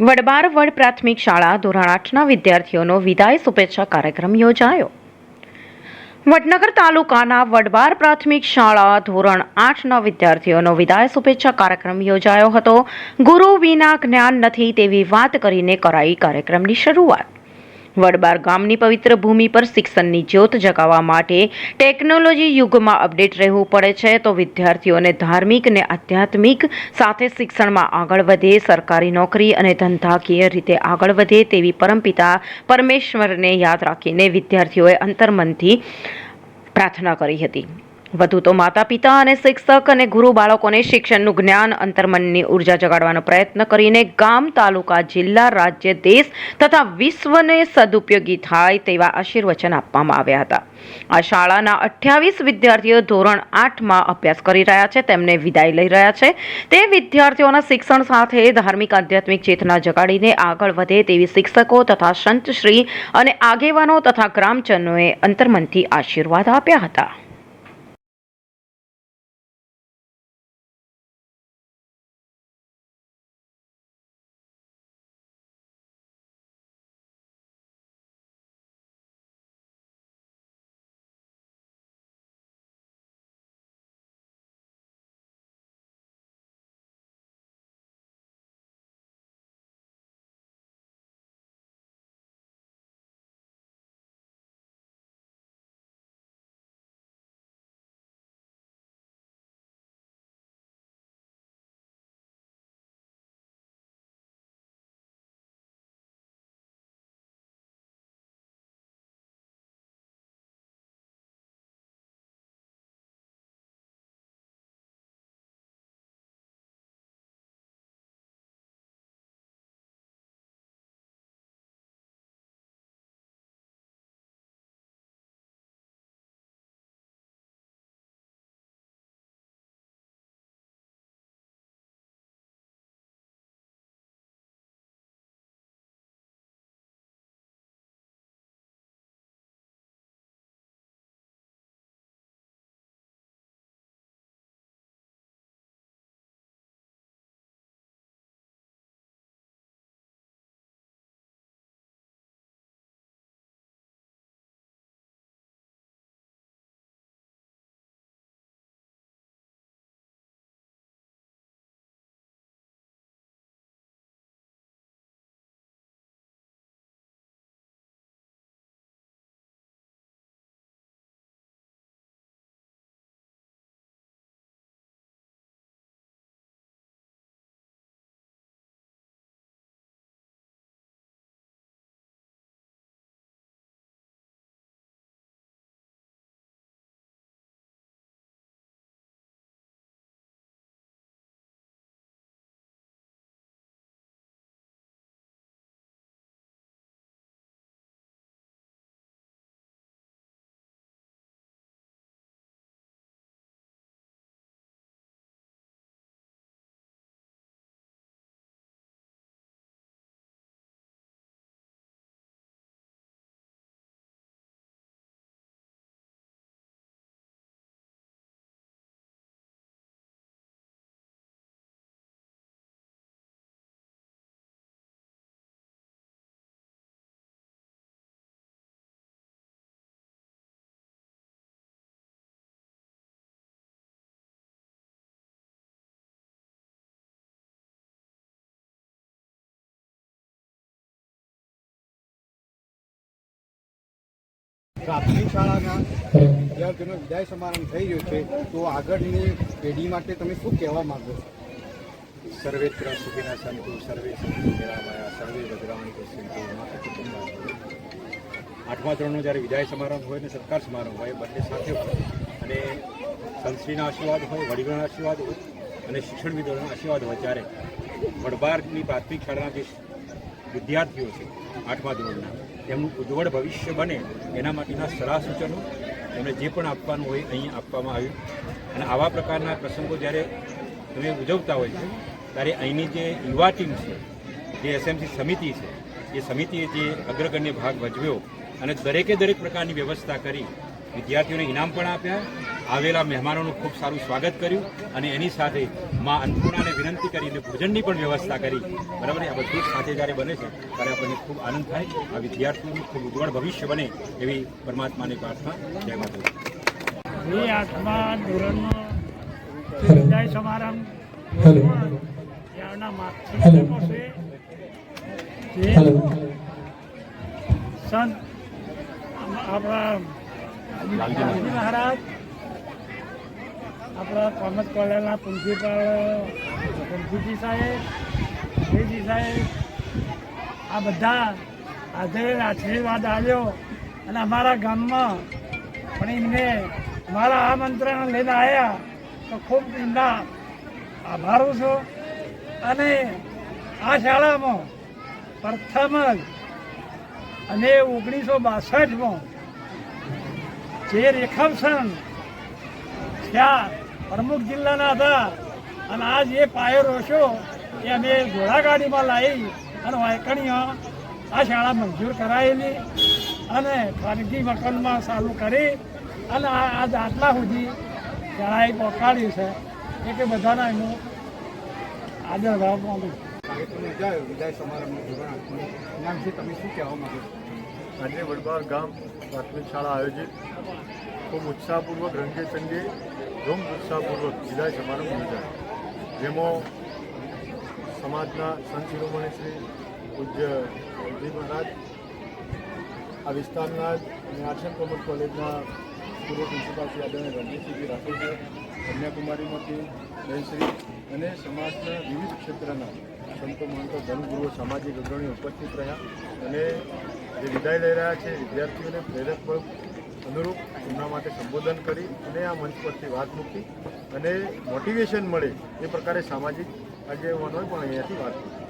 વડબાર વડ પ્રાથમિક શાળા ધોરણ આઠના વિદ્યાર્થીઓનો વિદાય શુભેચ્છા કાર્યક્રમ યોજાયો. વડનગર તાલુકાના વડબાર પ્રાથમિક શાળા ધોરણ આઠના વિદ્યાર્થીઓનો વિદાય શુભેચ્છા કાર્યક્રમ યોજાયો હતો. ગુરુ વિના જ્ઞાન નથી તેવી વાત કરીને કરાઈ કાર્યક્રમની શરૂઆત. વડબાર ગામની પવિત્ર ભૂમિ પર શિક્ષણની જ્યોત જગાવવા માટે ટેકનોલોજી યુગમાં અપડેટ રહેવું પડે છે, તો વિદ્યાર્થીઓને ધાર્મિક અને આધ્યાત્મિક સાથે શિક્ષણમાં આગળ વધે, સરકારી નોકરી અને ધંધાકીય રીતે આગળ વધે તેવી પરમપિતા પરમેશ્વરને યાદ રાખીને વિદ્યાર્થીઓએ અંતર્મનથી પ્રાર્થના કરી હતી. વધુ તો માતા પિતા અને શિક્ષક અને ગુરુ બાળકોને શિક્ષણનું જ્ઞાન, અંતર્મનની ઊર્જા જગાડવાનો પ્રયત્ન કરીને ગામ, તાલુકા, જિલ્લા, રાજ્ય, દેશ તથા વિશ્વને સદુપયોગી થાય તેવા આશીર્વચન આપવામાં આવ્યા હતા. આ શાળાના અઠ્યાવીસ વિદ્યાર્થીઓ ધોરણ આઠમાં અભ્યાસ કરી રહ્યા છે, તેમને વિદાય લઈ રહ્યા છે. તે વિદ્યાર્થીઓના શિક્ષણ સાથે ધાર્મિક, આધ્યાત્મિક ચેતના જગાડીને આગળ વધે તેવી શિક્ષકો તથા સંતશ્રી અને આગેવાનો તથા ગ્રામજનોએ અંતર્મનથી આશીર્વાદ આપ્યા હતા. પ્રાથમિક શાળાના વિદ્યાર્થીઓનો વિદાય સમારંભ થઈ રહ્યો છે, તો આગળની પેઢી માટે તમે શું કહેવા માંગો છો? સર્વેત્ર સુખીના સંતુ, સર્વે સર્વે પશ્યંતુ આઠમા ધોરણનો જ્યારે વિદાય સમારંભ હોય ને સત્કાર સમારંભ હોય, બંને સાથે હોય. અને સંતશ્રીના આશીર્વાદ હોય, વડીલોના આશીર્વાદ હોય, અને શિક્ષણવિદોના આશીર્વાદ હોય ત્યારે વડબારની પ્રાથમિક શાળાના જે વિદ્યાર્થીઓ છે, આઠમા ધોરણના તેમનું ઉજ્જવળ ભવિષ્ય બને એના માટેના સલાહ સૂચનો એમને જે પણ આપવાનું હોય અહીં આપવામાં આવ્યું. અને આવા પ્રકારના પ્રસંગો જ્યારે તમે ઉજવતા હોય છે, ત્યારે અહીંની જે યુવા ટીમ છે, જે એસએમસી સમિતિ છે, એ સમિતિએ જે અગ્રગણ્ય ભાગ ભજવ્યો અને દરેકે દરેક પ્રકારની વ્યવસ્થા કરી, વિદ્યાર્થીઓને ઇનામ પણ આપ્યા આવેલા મહેમાનોનું ખૂબ સારું સ્વાગત કર્યું અને એની સાથે મા અન્નપૂર્ણાને વિનંતી કરીને ભોજનની પણ વ્યવસ્થા કરી. બરાબર આ બધું સાથે જ્યારે બને છે ત્યારે આપણને ખૂબ આનંદ થાય આ વિદ્યાર્થીઓનું ખૂબ ઉજ્જવળ ભવિષ્ય બને એવી પરમાત્માની પ્રાર્થના. જય માતા એ આઠમા ધોરણનો વિદાય સમારંભ. ત્યારના માતૃત્વ છે. જે સંત આપણા મહારાજ આપણા કોમર્સ કોલેજના પ્રિન્સિપાલ, પ્રિન્સિપી સાહેબ, શ્રીજી સાહેબ, આ બધા આજે આશીર્વાદ આવ્યો અને અમારા ગામમાં પણ એમને મારા આમંત્રણ લઈને આવ્યા તો ખૂબ એમના આભારું છું. અને આ શાળામાં પ્રથમ જ અને ઓગણીસો બાસઠમાં જે રેખાવસન ત્યાં પ્રમુખ જિલ્લાના હતા અને આ જે પાયો રોશો એ અમે ઘોડાગાડીમાં લાવી અને વાયકણીઓ આ શાળા મંજૂર કરાયેલી અને ખાનગી મકાનમાં ચાલુ કરી અને આજ આટલા સુધી શાળાએ પહોંચાડ્યું છે. એ કે બધાના એનું આદર ભાવ માંગુ વિદાય સમારંભ ધોરણ એના વિશે તમે શું કહેવા માંગો આજે વડબાર ગામ પ્રાથમિક શાળા આયોજિત. ખૂબ ઉત્સાહપૂર્વક, રંગે ચંગે, ધૂમ ઉત્સાહપૂર્વક વિદાય સમારંભ યોજાયો. જેમાં સમાજના સંત શિરોમણી શ્રી પૂજ્ય જી મહારાજ, આ વિસ્તારના અને આર્ટસ કોમર્સ કોલેજના પૂર્વ પ્રિન્સિપાલ શ્રી આદરણીય રણજીતસિંહજી રાઠોડ છે કન્યાકુમારીમાંથી બહેનશ્રી અને સમાજના વિવિધ ક્ષેત્રના સંતો, મહંતો, ધર્મગુરુઓ, સામાજિક અગ્રણીઓ ઉપસ્થિત રહ્યા અને જે વિદાય લઈ રહ્યા છે. વિદ્યાર્થીઓને પ્રેરક બળ અનુરૂપ એમના માટે સંબોધન કરી અને આ મંચ પરથી વાત મૂકી અને મોટિવેશન મળે એ પ્રકારે સામાજિક આગેવાનોએ પણ અહીંયાથી વાત કરી